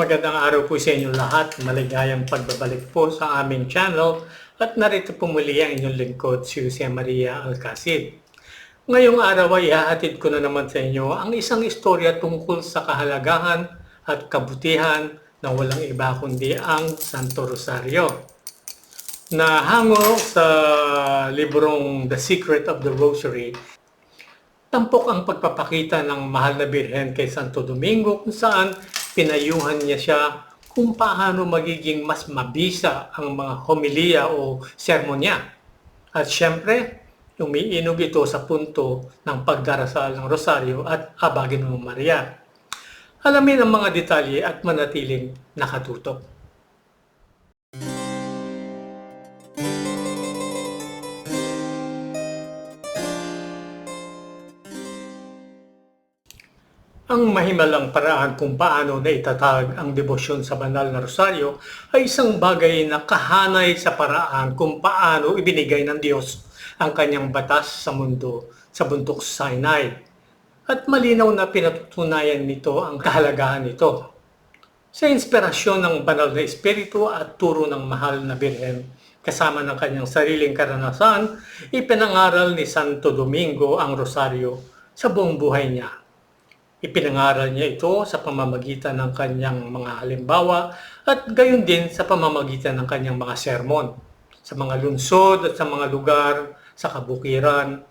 Magandang araw po sa inyo lahat. Maligayang pagbabalik po sa aming channel at narito po muli ang inyong lingkod si Jose Maria Alcacid. Ngayong araw ay ihahatid ko na naman sa inyo ang isang istorya tungkol sa kahalagahan at kabutihan ng walang iba kundi ang Santo Rosario. Na hango sa librong The Secret of the Rosary, Tampok ang pagpapakita ng mahal na birhen kay Santo Domingo kung saan pinayuhan niya siya kung paano magiging mas mabisa ang mga homilya o sermon niya. At syempre, umiinog ito sa punto ng pagdarasal ng Rosaryo at Abagin ng Maria. Alamin ang mga detalye at manatiling nakatutok. Ang mahimalang paraan kung paano na itatag ang debosyon sa banal na rosaryo ay isang bagay na kahanay sa paraan kung paano ibinigay ng Diyos ang kanyang batas sa mundo sa bundok Sinai. At malinaw na pinatutunayan nito ang kahalagahan nito. Sa inspirasyon ng banal na espiritu at turo ng mahal na birhen, kasama ng kanyang sariling karanasan, ipinangaral ni Santo Domingo ang rosaryo sa buong buhay niya. Ipinangaral niya ito sa pamamagitan ng kanyang mga halimbawa at gayon din sa pamamagitan ng kanyang mga sermon sa mga lungsod at sa mga lugar, sa kabukiran,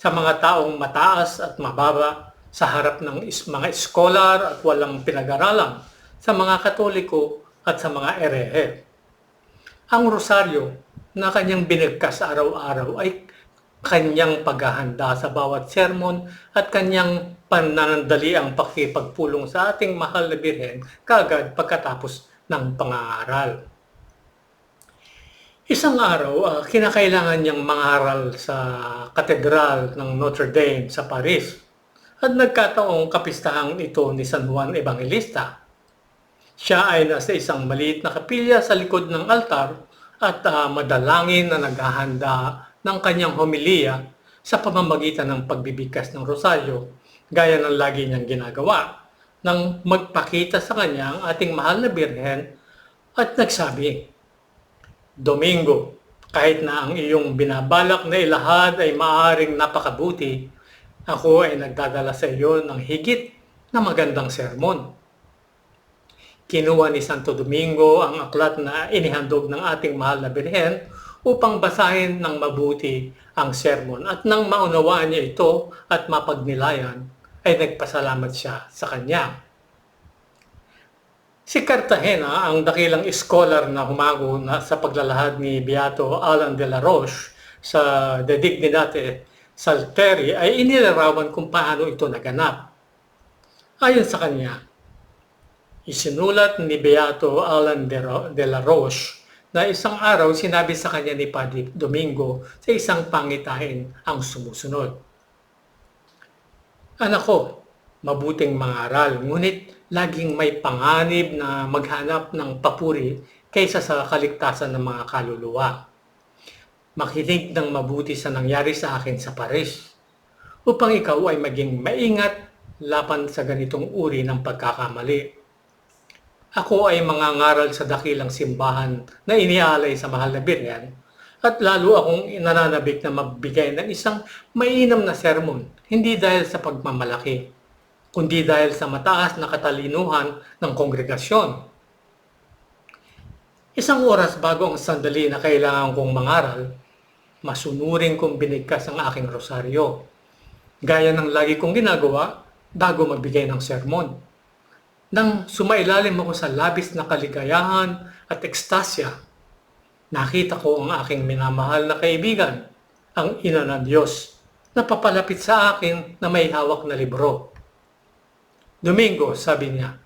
sa mga taong mataas at mababa, sa harap ng mga eskolar at walang pinag-aralan, sa mga katoliko at sa mga erehe. Ang rosaryo na kanyang binigkas araw-araw ay kanyang paghahanda sa bawat sermon at kanyang pananandali ang pakipagpulong sa ating mahal na birhen kagad pagkatapos ng pangangaral. Isang araw, ah, kinakailangan niyang mangaral sa katedral ng Notre Dame sa Paris at nagkataong kapistahan ito ni San Juan Evangelista. Siya ay nasa isang maliit na kapilya sa likod ng altar at ah, madalangin na naghahanda ng kanyang homilya sa pamamagitan ng pagbibigkas ng rosaryo gaya ng lagi niyang ginagawa nang magpakita sa kanya ang ating mahal na birhen at nagsabi, Domingo, kahit na ang iyong binabalak na ilahad ay maaring napakabuti, ako ay nagdadala sa iyo ng higit na magandang sermon. Kinuha ni Santo Domingo ang aklat na inihandog ng ating mahal na birhen upang basahin ng mabuti ang sermon at nang maunawaan niya ito at mapagnilayan, ay nagpasalamat siya sa kanya. Si Cartagena, ang dakilang scholar na humago na sa paglalahad ni Beato Alan de la Roche sa De Dignitate Salteri ay inilarawan kung paano ito naganap. Ayon sa kanya, isinulat ni Beato Alan de, Ro- de la Roche na isang araw sinabi sa kanya ni Padre Domingo sa isang pangitain ang sumusunod. Anak ko, mabuting mangaral, ngunit laging may panganib na maghanap ng papuri kaysa sa kaligtasan ng mga kaluluwa. Makinig ng mabuti sa nangyari sa akin sa Paris upang ikaw ay maging maingat laban sa ganitong uri ng pagkakamali. Ako ay mangangaral sa dakilang simbahan na inialay sa mahal na biryan at lalo akong nananabik na magbigay ng isang mainam na sermon, hindi dahil sa pagmamalaki, kundi dahil sa mataas na katalinuhan ng kongregasyon. Isang oras bago ang sandali na kailangan kong mangaral, masunurin kong binigkas ang aking rosaryo. Gaya ng lagi kong ginagawa bago magbigay ng sermon. Nang sumailalim ako sa labis na kaligayahan at ekstasya, nakita ko ang aking minamahal na kaibigan, ang ina ng Diyos, na papalapit sa akin na may hawak na libro. Domingo, sabi niya,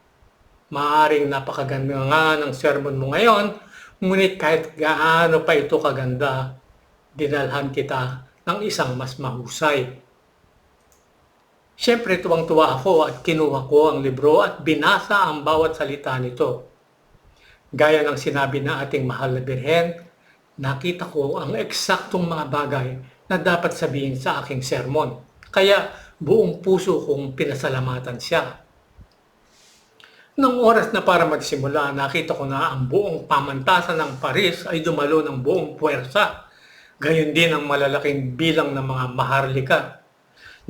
maaring napakaganda nga ng sermon mo ngayon, ngunit kahit gaano pa ito kaganda, dinalhan kita ng isang mas mahusay. Siyempre tuwang-tuwa ako at kinuha ko ang libro at binasa ang bawat salita nito. Gaya ng sinabi ng ating mahal na birhen, nakita ko ang eksaktong mga bagay na dapat sabihin sa aking sermon. Kaya buong puso kong pinasalamatan siya. Nang oras na para magsimula, nakita ko na ang buong pamantasan ng Paris ay dumalo ng buong puwersa. Gayon din ang malalaking bilang ng mga maharlika.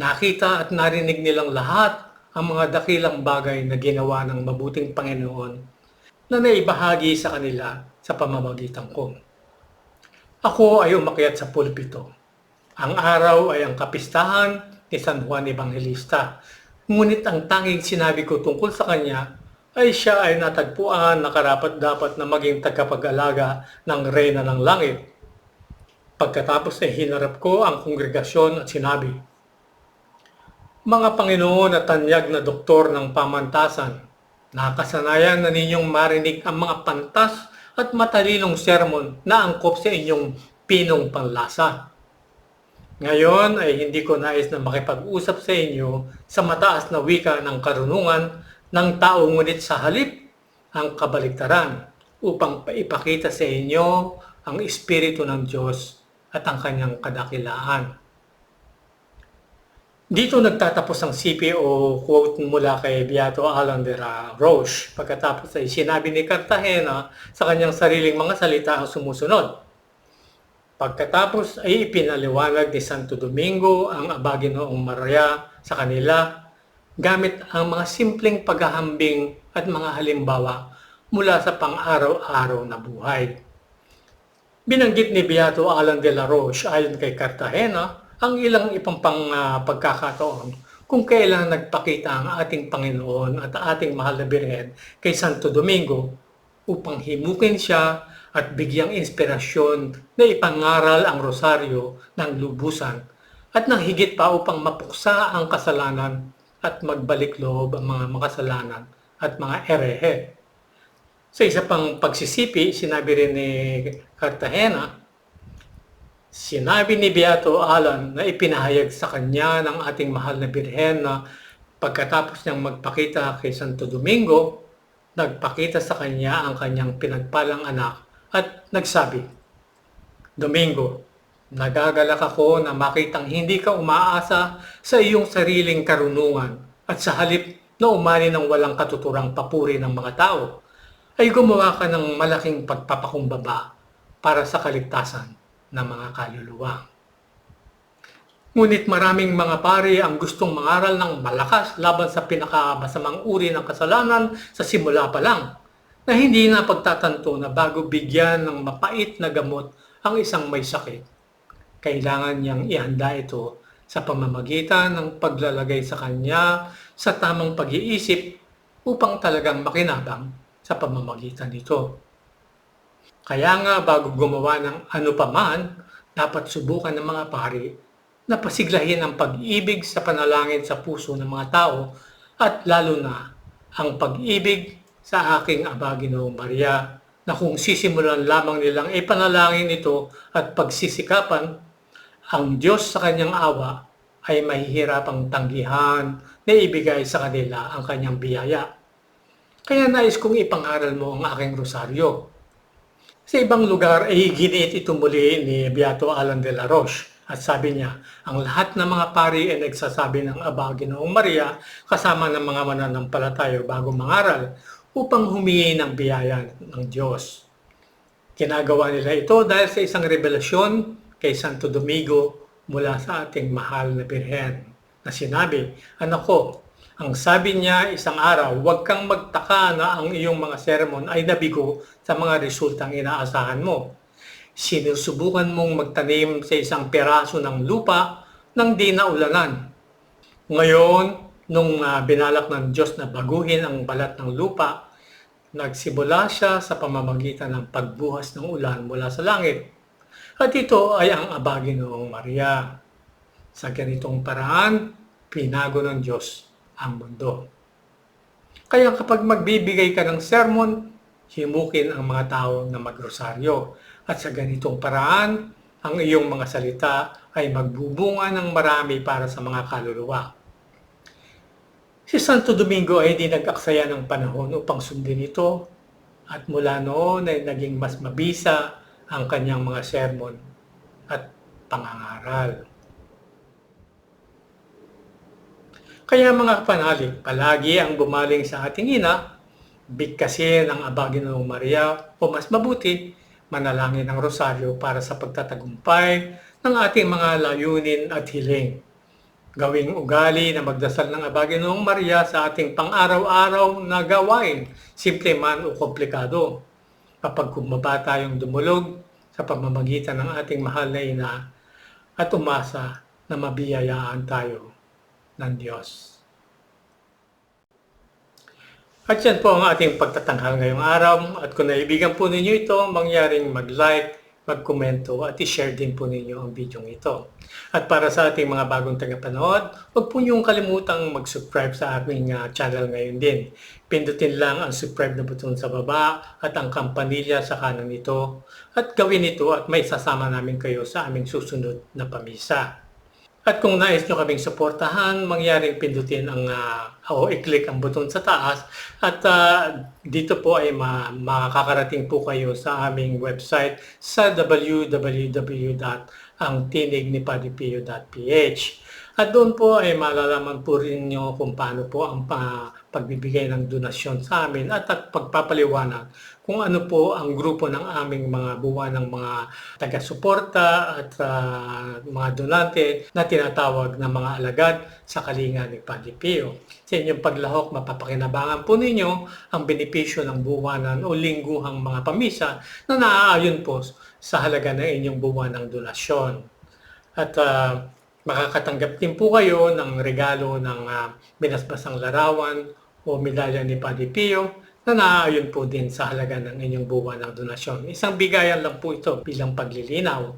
Nakita at narinig nilang lahat ang mga dakilang bagay na ginawa ng mabuting Panginoon na naibahagi sa kanila sa pamamagitan ko. Ako ay umakyat sa pulpito. Ang araw ay ang kapistahan ni San Juan Evangelista. Ngunit ang tanging sinabi ko tungkol sa kanya ay siya ay natagpuan na karapat dapat na maging tagapag-alaga ng Reyna ng Langit. Pagkatapos ay hinarap ko ang kongregasyon at sinabi, Mga Panginoon at tanyag na doktor ng pamantasan, nakasanayan na ninyong marinig ang mga pantas at matalinong sermon na angkop sa inyong pinong panlasa. Ngayon ay hindi ko nais na makipag-usap sa inyo sa mataas na wika ng karunungan ng tao ngunit sa halip ang kabaligtaran upang ipakita sa inyo ang Espiritu ng Diyos at ang kanyang kadakilaan. Dito nagtatapos ang CPO quote mula kay Beato Alan de la Roche pagkatapos ay sinabi ni Cartagena sa kanyang sariling mga salita ang sumusunod. Pagkatapos ay ipinaliwanag ni Santo Domingo ang Abaginoong Maria sa kanila gamit ang mga simpleng paghahambing at mga halimbawa mula sa pang-araw-araw na buhay. Binanggit ni Beato Alan de la Roche ayon kay Cartagena ang ilang ipang pang uh, pagkakataon kung kailan nagpakita ang ating Panginoon at ating mahal na Birhen kay Santo Domingo upang himukin siya at bigyang inspirasyon na ipangaral ang rosaryo ng lubusan at nang higit pa upang mapuksa ang kasalanan at magbalik loob ang mga makasalanan at mga erehe. Sa isa pang pagsisipi, sinabi rin ni Cartagena, sinabi ni Beato Alan na ipinahayag sa kanya ng ating mahal na Birhen na pagkatapos niyang magpakita kay Santo Domingo, nagpakita sa kanya ang kanyang pinagpalang anak at nagsabi, Domingo, Nagagalak ako na makitang hindi ka umaasa sa iyong sariling karunungan at sa halip na umani ng walang katuturang papuri ng mga tao, ay gumawa ka ng malaking pagpapakumbaba para sa kaligtasan ng mga kaluluwa. Ngunit maraming mga pari ang gustong mangaral ng malakas laban sa pinakamasamang uri ng kasalanan sa simula pa lang, na hindi na pagtatanto na bago bigyan ng mapait na gamot ang isang may sakit, kailangan niyang ihanda ito sa pamamagitan ng paglalagay sa kanya sa tamang pag-iisip upang talagang makinabang sa pamamagitan nito. Kaya nga bago gumawa ng ano paman, dapat subukan ng mga pari na pasiglahin ang pag-ibig sa panalangin sa puso ng mga tao at lalo na ang pag-ibig sa aking Abagino Maria na kung sisimulan lamang nilang ipanalangin ito at pagsisikapan ang Diyos sa kanyang awa ay mahihirapang tanggihan na ibigay sa kanila ang kanyang biyaya. Kaya nais kong ipangaral mo ang aking rosaryo. Sa ibang lugar ay ginit ito muli ni Beato Alan de la Roche at sabi niya, ang lahat ng mga pari ay nagsasabi ng Aba Ginoong Maria kasama ng mga mananampalataya bago mangaral upang humingi ng biyaya ng Diyos. Kinagawa nila ito dahil sa isang revelasyon kay Santo Domingo mula sa ating mahal na Birhen na sinabi, Anak ko, ang sabi niya isang araw, huwag kang magtaka na ang iyong mga sermon ay nabigo sa mga resultang inaasahan mo. Sinusubukan mong magtanim sa isang peraso ng lupa nang di naulanan. Ngayon, nung uh, binalak ng Diyos na baguhin ang balat ng lupa, nagsimula siya sa pamamagitan ng pagbuhas ng ulan mula sa langit at ito ay ang abagi noong Maria. Sa ganitong paraan, pinago ng Diyos ang mundo. Kaya kapag magbibigay ka ng sermon, himukin ang mga tao na magrosaryo. At sa ganitong paraan, ang iyong mga salita ay magbubunga ng marami para sa mga kaluluwa. Si Santo Domingo ay di nag-aksaya ng panahon upang sundin ito at mula noon ay naging mas mabisa ang kanyang mga sermon at pangangaral. Kaya mga kapanalig, palagi ang bumaling sa ating ina bigkasin ang Aba Ginoong Maria o mas mabuti, manalangin ng rosaryo para sa pagtatagumpay ng ating mga layunin at hiling. Gawing ugali na magdasal ng Aba Ginoong Maria sa ating pang-araw-araw na gawain, simple man o komplikado. Kapag kumaba tayong dumulog sa pamamagitan ng ating mahal na ina at umasa na mabiyayaan tayo ng Diyos. At yan po ang ating pagtatanghal ngayong araw. At kung naibigan po ninyo ito, mangyaring mag-like, mag-komento at i-share din po ninyo ang video ito. At para sa ating mga bagong tagapanood, huwag po niyong kalimutang mag-subscribe sa aming uh, channel ngayon din. Pindutin lang ang subscribe na button sa baba at ang kampanilya sa kanan nito. At gawin ito at may sasama namin kayo sa aming susunod na pamisa. At kung nais nyo kaming suportahan, mangyaring pindutin ang uh, o i-click ang button sa taas. At uh, dito po ay ma- makakarating po kayo sa aming website sa www.angtinignipadipio.ph at doon po ay malalaman po rin nyo kung paano po ang pa- pagbibigay ng donasyon sa amin at, at pagpapaliwanag kung ano po ang grupo ng aming mga buwan ng mga taga-suporta at uh, mga donante na tinatawag na mga alagad sa kalinga ni Padre Pio. Sa inyong paglahok, mapapakinabangan po ninyo ang benepisyo ng buwanan o lingguhang mga pamisa na naaayon po sa halaga ng inyong buwan ng donasyon. At uh, makakatanggap din po kayo ng regalo ng uh, binasbasang larawan o medalya ni Padre Pio na naaayon po din sa halaga ng inyong buwan ng donasyon. Isang bigayan lang po ito bilang paglilinaw.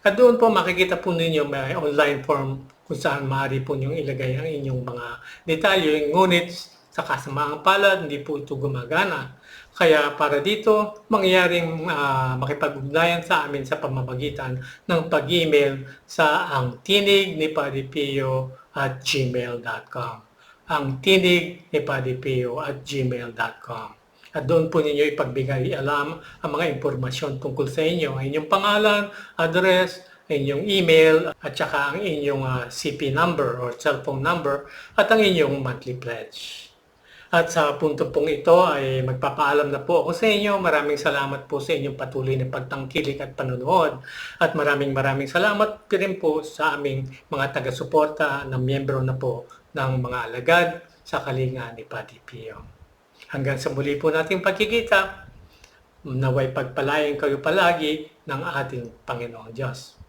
At doon po makikita po ninyo may online form kung saan maaari po ninyong ilagay ang inyong mga detalye. Ngunit sa kasamaang palad, hindi po ito gumagana. Kaya para dito, mangyaring uh, makipag-ugnayan sa amin sa pamamagitan ng pag-email sa ang tinig ni at gmail.com ang tinig ni Padipio at gmail.com. At doon po ninyo ipagbigay alam ang mga impormasyon tungkol sa inyo, ang inyong pangalan, address, inyong email, at saka ang inyong uh, ah, CP number or cellphone number, at ang inyong monthly pledge. At sa punto pong ito ay magpapaalam na po ako sa inyo. Maraming salamat po sa inyong patuloy na pagtangkilik at panonood. At maraming maraming salamat rin po sa aming mga taga-suporta na miyembro na po ng mga alagad sa kalinga ni Pati Pio. Hanggang sa muli po nating pagkikita, naway pagpalayan kayo palagi ng ating Panginoong Diyos.